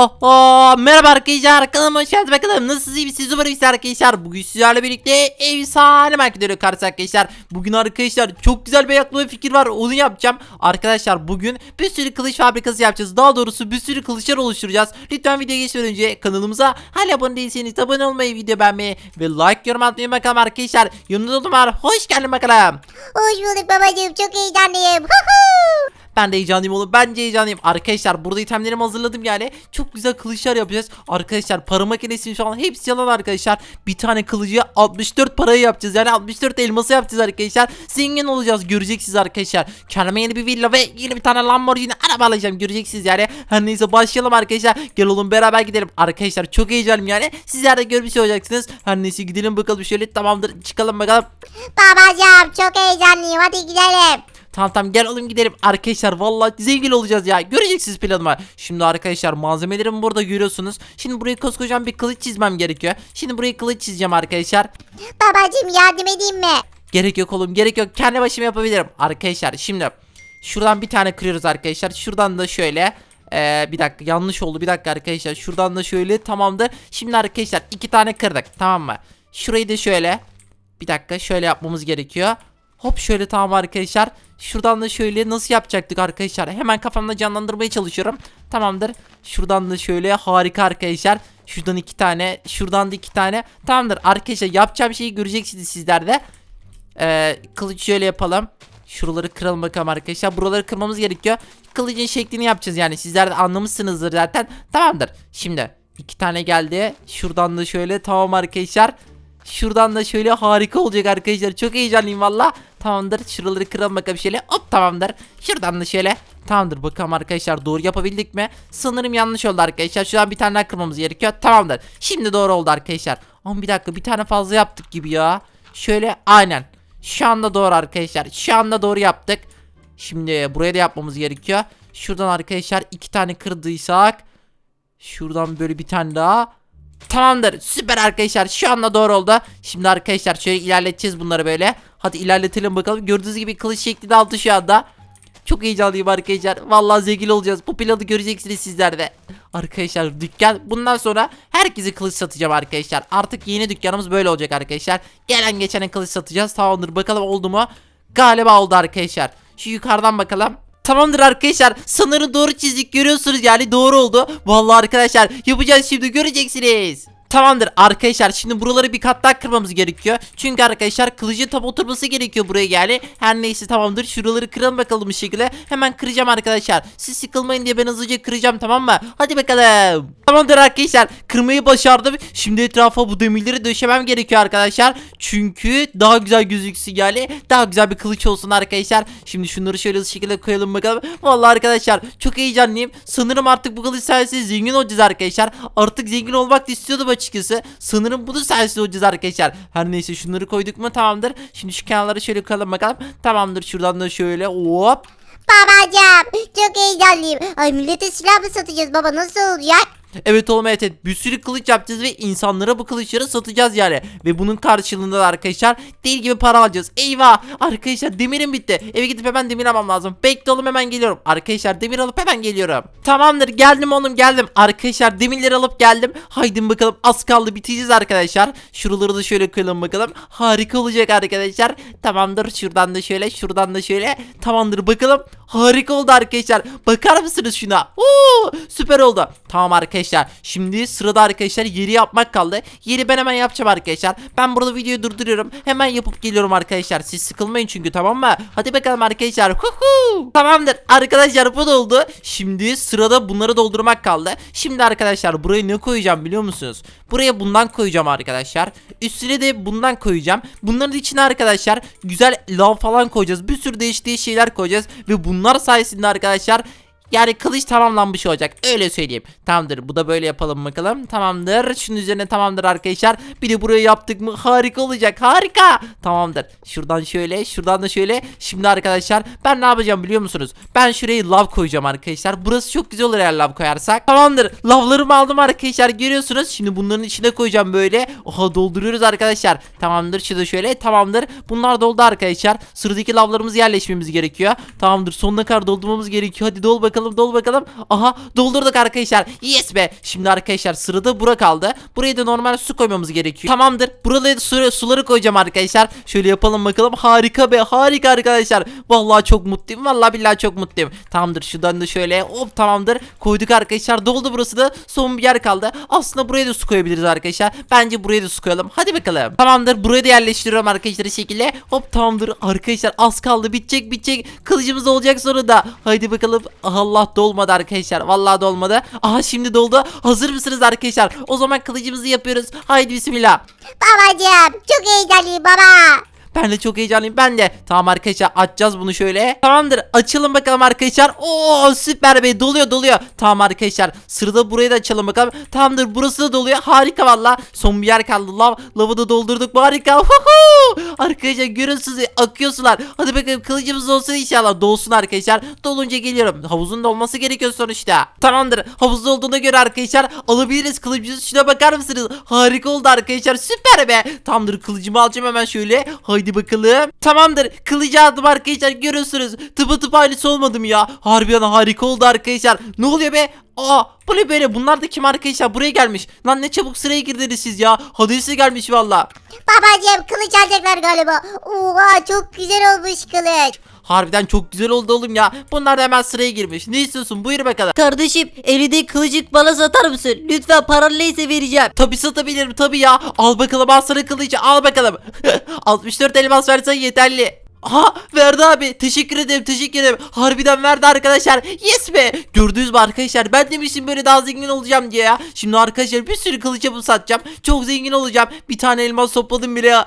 Oh, oh, merhaba arkadaşlar kanalıma hoş bakalım nasılsınız iyi misiniz? Umarım iyisiniz arkadaşlar. Bugün sizlerle birlikte efsane marketleri karşı arkadaşlar. Bugün arkadaşlar çok güzel bir aklıma bir fikir var onu yapacağım. Arkadaşlar bugün bir sürü kılıç fabrikası yapacağız. Daha doğrusu bir sürü kılıçlar oluşturacağuz lütfen videoya geçmeden önce kanalımıza hala abone değilseniz abone olmayı video beğenmeyi ve like yorum atmayı bakalım arkadaşlar. Yanımda oldum var hoş geldin bakalım. Hoş bulduk babacığım çok heyecanlıyım. Ben de heyecanlıyım oğlum. Ben de heyecanlıyım. Arkadaşlar burada itemlerimi hazırladım yani. Çok güzel kılıçlar yapacağız. Arkadaşlar para makinesini şu an hepsi yalan arkadaşlar. Bir tane kılıcıya 64 parayı yapacağız. Yani 64 elması yapacağız arkadaşlar. Zengin olacağız. Göreceksiniz arkadaşlar. Kendime yeni bir villa ve yeni bir tane Lamborghini araba alacağım. Göreceksiniz yani. Her neyse başlayalım arkadaşlar. Gel oğlum beraber gidelim. Arkadaşlar çok heyecanlıyım yani. Sizler de görmüş olacaksınız. Her neyse gidelim bakalım şöyle. Tamamdır. Çıkalım bakalım. Babacığım çok heyecanlıyım hadi gidelim. Tamam tamam gel oğlum gidelim. Arkadaşlar vallahi zengin olacağız ya. Göreceksiniz planımı. Şimdi arkadaşlar malzemelerimi burada görüyorsunuz. Şimdi buraya koskocaman bir kılıç çizmem gerekiyor. Şimdi buraya kılıç çizeceğim arkadaşlar. Babacığım yardım edeyim mi? Gerek yok oğlum gerek yok. Kendi başıma yapabilirim. Arkadaşlar şimdi şuradan bir tane kırıyoruz arkadaşlar. Şuradan da şöyle. Ee, bir dakika yanlış oldu bir dakika arkadaşlar. Şuradan da şöyle tamamdır. Şimdi arkadaşlar iki tane kırdık tamam mı? Şurayı da şöyle. Bir dakika şöyle yapmamız gerekiyor. Hop şöyle tamam arkadaşlar. Şuradan da şöyle nasıl yapacaktık arkadaşlar? Hemen kafamda canlandırmaya çalışıyorum. Tamamdır. Şuradan da şöyle harika arkadaşlar. Şuradan iki tane, şuradan da iki tane. Tamamdır arkadaşlar yapacağım şeyi göreceksiniz sizler de. Ee, kılıç şöyle yapalım. Şuraları kıralım bakalım arkadaşlar. Buraları kırmamız gerekiyor. Kılıcın şeklini yapacağız yani. Sizler de anlamışsınızdır zaten. Tamamdır. Şimdi iki tane geldi. Şuradan da şöyle tamam arkadaşlar. Şuradan da şöyle harika olacak arkadaşlar. Çok heyecanlıyım valla. Tamamdır. Şuraları kıralım bakalım şöyle. Hop tamamdır. Şuradan da şöyle. Tamamdır bakalım arkadaşlar doğru yapabildik mi? Sanırım yanlış oldu arkadaşlar. Şu an bir tane daha kırmamız gerekiyor. Tamamdır. Şimdi doğru oldu arkadaşlar. Ama bir dakika bir tane fazla yaptık gibi ya. Şöyle aynen. Şu anda doğru arkadaşlar. Şu anda doğru yaptık. Şimdi buraya da yapmamız gerekiyor. Şuradan arkadaşlar iki tane kırdıysak. Şuradan böyle bir tane daha. Tamamdır. Süper arkadaşlar. Şu anda doğru oldu. Şimdi arkadaşlar şöyle ilerleteceğiz bunları böyle. Hadi ilerletelim bakalım. Gördüğünüz gibi kılıç şekli de altı şu anda. Çok heyecanlıyım arkadaşlar. Vallahi zengin olacağız. Bu planı göreceksiniz sizler de. Arkadaşlar dükkan bundan sonra herkese kılıç satacağım arkadaşlar. Artık yeni dükkanımız böyle olacak arkadaşlar. Gelen geçene kılıç satacağız. Tamamdır bakalım oldu mu? Galiba oldu arkadaşlar. Şu yukarıdan bakalım. Tamamdır arkadaşlar. Sanırım doğru çizdik görüyorsunuz yani doğru oldu. Vallahi arkadaşlar yapacağız şimdi göreceksiniz. Tamamdır arkadaşlar şimdi buraları bir kat daha kırmamız gerekiyor. Çünkü arkadaşlar kılıcın tam oturması gerekiyor buraya yani. Her neyse tamamdır şuraları kıralım bakalım bir şekilde. Hemen kıracağım arkadaşlar. Siz sıkılmayın diye ben hızlıca kıracağım tamam mı? Hadi bakalım. Tamamdır arkadaşlar kırmayı başardım. Şimdi etrafa bu demirleri döşemem gerekiyor arkadaşlar. Çünkü daha güzel gözüksün yani. Daha güzel bir kılıç olsun arkadaşlar. Şimdi şunları şöyle hızlı şekilde koyalım bakalım. Vallahi arkadaşlar çok heyecanlıyım. Sanırım artık bu kılıç sayesinde zengin olacağız arkadaşlar. Artık zengin olmak da istiyordum açıkçası. Sanırım bunu sayesinde olacağız arkadaşlar. Her neyse şunları koyduk mu tamamdır. Şimdi şu kenarlara şöyle koyalım bakalım. Tamamdır şuradan da şöyle hop. Babacığım çok heyecanlıyım. Ay millete silah mı satacağız baba nasıl olacak? Evet oğlum evet, evet bir sürü kılıç yapacağız ve insanlara bu kılıçları satacağız yani. Ve bunun karşılığında da arkadaşlar deli gibi para alacağız. Eyvah arkadaşlar demirim bitti. Eve gidip hemen demir almam lazım. Bekle oğlum hemen geliyorum. Arkadaşlar demir alıp hemen geliyorum. Tamamdır geldim oğlum geldim. Arkadaşlar demirleri alıp geldim. Haydi bakalım az kaldı biteceğiz arkadaşlar. Şuraları da şöyle koyalım bakalım. Harika olacak arkadaşlar. Tamamdır şuradan da şöyle şuradan da şöyle. Tamamdır bakalım. Harika oldu arkadaşlar. Bakar mısınız şuna? Oo, süper oldu. Tamam arkadaşlar. Şimdi sırada arkadaşlar yeri yapmak kaldı. Yeri ben hemen yapacağım arkadaşlar. Ben burada videoyu durduruyorum. Hemen yapıp geliyorum arkadaşlar. Siz sıkılmayın çünkü tamam mı? Hadi bakalım arkadaşlar. Huhu. Tamamdır. Arkadaşlar bu da oldu. Şimdi sırada bunları doldurmak kaldı. Şimdi arkadaşlar buraya ne koyacağım biliyor musunuz? Buraya bundan koyacağım arkadaşlar. Üstüne de bundan koyacağım. Bunların içine arkadaşlar güzel lav falan koyacağız. Bir sürü değişik şeyler koyacağız. Ve bunlar sayesinde arkadaşlar yani kılıç tamamlanmış olacak öyle söyleyeyim. Tamamdır bu da böyle yapalım bakalım. Tamamdır şunun üzerine tamamdır arkadaşlar. Bir de buraya yaptık mı harika olacak harika. Tamamdır şuradan şöyle şuradan da şöyle. Şimdi arkadaşlar ben ne yapacağım biliyor musunuz? Ben şuraya lav koyacağım arkadaşlar. Burası çok güzel olur eğer lav koyarsak. Tamamdır lavlarımı aldım arkadaşlar görüyorsunuz. Şimdi bunların içine koyacağım böyle. Oha dolduruyoruz arkadaşlar. Tamamdır şu da şöyle tamamdır. Bunlar doldu arkadaşlar. Sıradaki lavlarımız yerleşmemiz gerekiyor. Tamamdır sonuna kadar doldurmamız gerekiyor. Hadi dol bakalım. Bakalım dol bakalım. Aha doldurduk arkadaşlar. Yes be. Şimdi arkadaşlar sırada bura kaldı. Buraya da normal su koymamız gerekiyor. Tamamdır. Buralara su, suları koyacağım arkadaşlar. Şöyle yapalım bakalım. Harika be. Harika arkadaşlar. Vallahi çok mutluyum. Vallahi billahi çok mutluyum. Tamamdır. Şuradan da şöyle hop tamamdır. Koyduk arkadaşlar. Doldu burası da. Son bir yer kaldı. Aslında buraya da su koyabiliriz arkadaşlar. Bence buraya da su koyalım. Hadi bakalım. Tamamdır. Buraya da yerleştiriyorum arkadaşlar şekilde. Hop tamamdır. Arkadaşlar az kaldı. Bitecek bitecek. Kılıcımız olacak sonunda. Haydi bakalım. Allah dolmadı arkadaşlar. Vallahi dolmadı. Aha şimdi doldu. Hazır mısınız arkadaşlar? O zaman kılıcımızı yapıyoruz. Haydi bismillah. Babacım çok heyecanlıyım baba. Ben de çok heyecanlıyım. Ben de. Tamam arkadaşlar açacağız bunu şöyle. Tamamdır. Açalım bakalım arkadaşlar. Oo süper be. Doluyor doluyor. Tamam arkadaşlar. Sırada burayı da açalım bakalım. Tamamdır. Burası da doluyor. Harika valla. Son bir yer kaldı. Lav, lavı da doldurduk. Harika. Huhu! Arkadaşlar görüyorsunuz. Akıyor sular. Hadi bakalım kılıcımız olsun inşallah. Dolsun arkadaşlar. Dolunca geliyorum. Havuzun da olması gerekiyor sonuçta. Tamamdır. Havuzda olduğuna göre arkadaşlar alabiliriz kılıcımızı. Şuna bakar mısınız? Harika oldu arkadaşlar. Süper be. Tamamdır. Kılıcımı alacağım hemen şöyle. Haydi bakalım. Tamamdır. Kılıcı aldım arkadaşlar. Görüyorsunuz. Tıpa tıpa aynısı olmadım ya. Harbiden harika oldu arkadaşlar. Ne oluyor be? Aa bu ne böyle bunlar da kim arkadaşlar buraya gelmiş lan ne çabuk sıraya girdiniz siz ya hadisi gelmiş valla Babacım kılıç alacaklar galiba. Oha çok güzel olmuş kılıç. Harbiden çok güzel oldu oğlum ya. Bunlar da hemen sıraya girmiş. Ne istiyorsun? Buyur bakalım. Kardeşim elinde kılıcık bana satar mısın? Lütfen paran neyse vereceğim. Tabi satabilirim tabi ya. Al bakalım al sana kılıcı al bakalım. 64 elmas versen yeterli Aha verdi abi teşekkür ederim teşekkür ederim. Harbiden verdi arkadaşlar yes be. Gördünüz mü arkadaşlar? Ben demiştim böyle daha zengin olacağım diye ya. Şimdi arkadaşlar bir sürü kılıç yapıp satacağım. Çok zengin olacağım. Bir tane elmas topladım bile ya.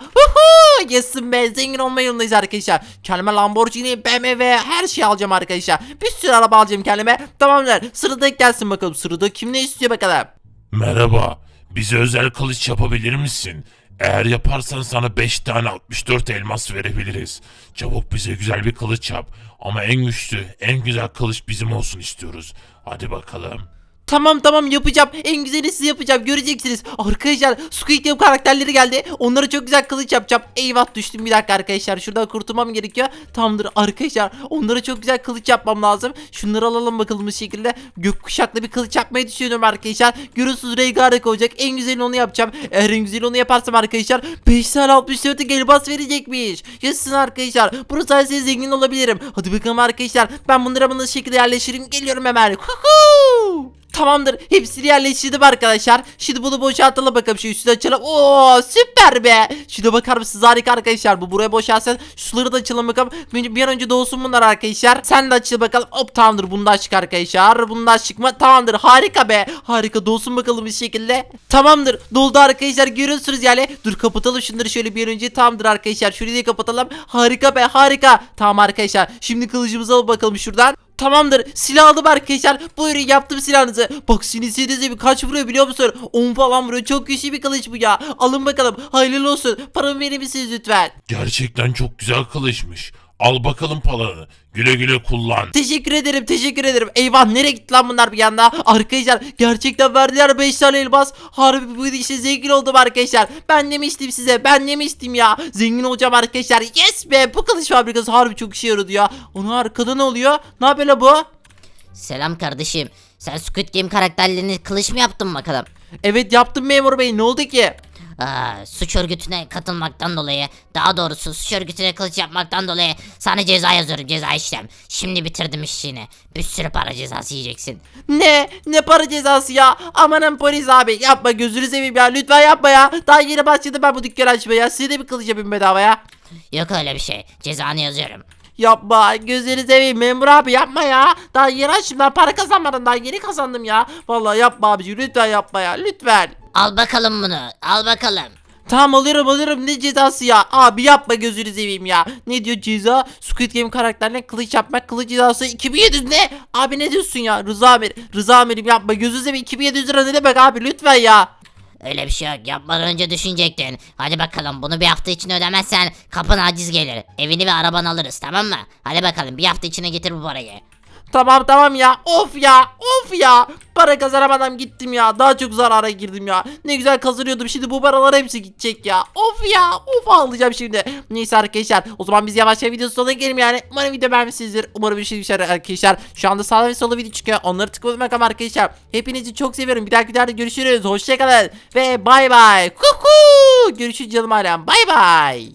Yesin be zengin olma yolundayız arkadaşlar. Kendime Lamborghini BMW her şey alacağım arkadaşlar. Bir sürü araba alacağım kendime. Tamamdır sıradaki gelsin bakalım. Sırada kim ne istiyor bakalım? Merhaba, bize özel kılıç yapabilir misin? Eğer yaparsan sana 5 tane 64 elmas verebiliriz. Çabuk bize güzel bir kılıç yap. Ama en güçlü, en güzel kılıç bizim olsun istiyoruz. Hadi bakalım. Tamam tamam yapacağım. En güzeli size yapacağım. Göreceksiniz. Arkadaşlar Squid Game karakterleri geldi. Onlara çok güzel kılıç yapacağım. Eyvah düştüm bir dakika arkadaşlar. Şuradan kurtulmam gerekiyor. Tamamdır arkadaşlar. Onlara çok güzel kılıç yapmam lazım. Şunları alalım bakalım bu şekilde. Gökkuşaklı bir kılıç yapmayı düşünüyorum arkadaşlar. Görüyorsunuz rengarenk olacak. En güzeli onu yapacağım. Eğer en güzeli onu yaparsam arkadaşlar 5 tane 64 elmas verecekmiş. Yaşasın arkadaşlar. Bunu sayesinde zengin olabilirim. Hadi bakalım arkadaşlar. Ben bunları bunu şekilde yerleştireyim. Geliyorum hemen. Huhu! Tamamdır. Hepsini yerleştirdim arkadaşlar. Şimdi bunu boşaltalım bakalım. Şu üstünü açalım. Oo süper be. Şuna bakar mısınız? Harika arkadaşlar. Bu buraya boşalsın. Şuları da açalım bakalım. Bir, an önce doğsun bunlar arkadaşlar. Sen de açıl bakalım. Hop tamamdır. Bunu da açık arkadaşlar. Bunu da açık mı? Tamamdır. Harika be. Harika. Doğsun bakalım bir şekilde. Tamamdır. Doldu arkadaşlar. Görüyorsunuz yani. Dur kapatalım şunları şöyle bir an önce. Tamamdır arkadaşlar. Şurayı da kapatalım. Harika be. Harika. Tamam arkadaşlar. Şimdi kılıcımızı alıp bakalım şuradan. Tamamdır. Silah aldım arkadaşlar. Buyurun yaptım silahınızı. Bak sinirsiz bir kaç vuruyor biliyor musun? 10 falan vuruyor. Çok güçlü bir kılıç bu ya. Alın bakalım. Hayırlı olsun. Paramı verir misiniz lütfen? Gerçekten çok güzel kılıçmış. Al bakalım paranı. Güle güle kullan. Teşekkür ederim. Teşekkür ederim. Eyvah nereye gitti lan bunlar bir anda? Arkadaşlar gerçekten verdiler 5 tane elmas. Harbi bu işte zengin oldum arkadaşlar. Ben demiştim size. Ben demiştim ya. Zengin olacağım arkadaşlar. Yes be. Bu kılıç fabrikası harbi çok işe yaradı ya. Onun arkada ne oluyor? Ne yapıyor la bu? Selam kardeşim. Sen Squid Game karakterlerini kılıç mı yaptın bakalım? Evet yaptım memur bey. Ne oldu ki? Aa, suç örgütüne katılmaktan dolayı daha doğrusu suç örgütüne kılıç yapmaktan dolayı sana ceza yazıyorum ceza işlem. Şimdi bitirdim işini. Bir sürü para cezası yiyeceksin. Ne? Ne para cezası ya? Amanın polis abi yapma gözünü seveyim ya lütfen yapma ya. Daha yeni başladım ben bu dükkanı açmaya. Size de bir kılıç yapayım bedava ya. Yok öyle bir şey. Cezanı yazıyorum. Yapma gözünü seveyim memur abi yapma ya. Daha yeni açtım daha para kazanmadım daha yeni kazandım ya. Vallahi yapma abici lütfen yapma ya lütfen. Al bakalım bunu. Al bakalım. Tamam alıyorum alıyorum ne cezası ya abi yapma gözünü seveyim ya ne diyor ceza Squid Game karakterine kılıç yapmak kılıç cezası 2700 ne abi ne diyorsun ya Rıza Amir Rıza Amir'im yapma gözünü seveyim 2700 lira ne demek abi lütfen ya Öyle bir şey yok. Yapmadan önce düşünecektin. Hadi bakalım bunu bir hafta içinde ödemezsen kapın aciz gelir. Evini ve arabanı alırız tamam mı? Hadi bakalım bir hafta içine getir bu parayı. Tamam tamam ya. Of ya. Of ya. Para kazanamadan gittim ya. Daha çok zarara girdim ya. Ne güzel kazanıyordum. Şimdi bu paralar hepsi gidecek ya. Of ya. Of ağlayacağım şimdi. Neyse arkadaşlar. O zaman biz yavaşça video sonuna gelelim yani. Umarım video beğenmişsinizdir. Umarım bir şey düşer arkadaşlar. Şu anda sağda ve solda video çıkıyor. Onları tıklamak ama arkadaşlar. Hepinizi çok seviyorum. Bir dahaki videoda görüşürüz. Hoşçakalın. Ve bay bay. Kuku. Görüşürüz canım alem. Bay bay.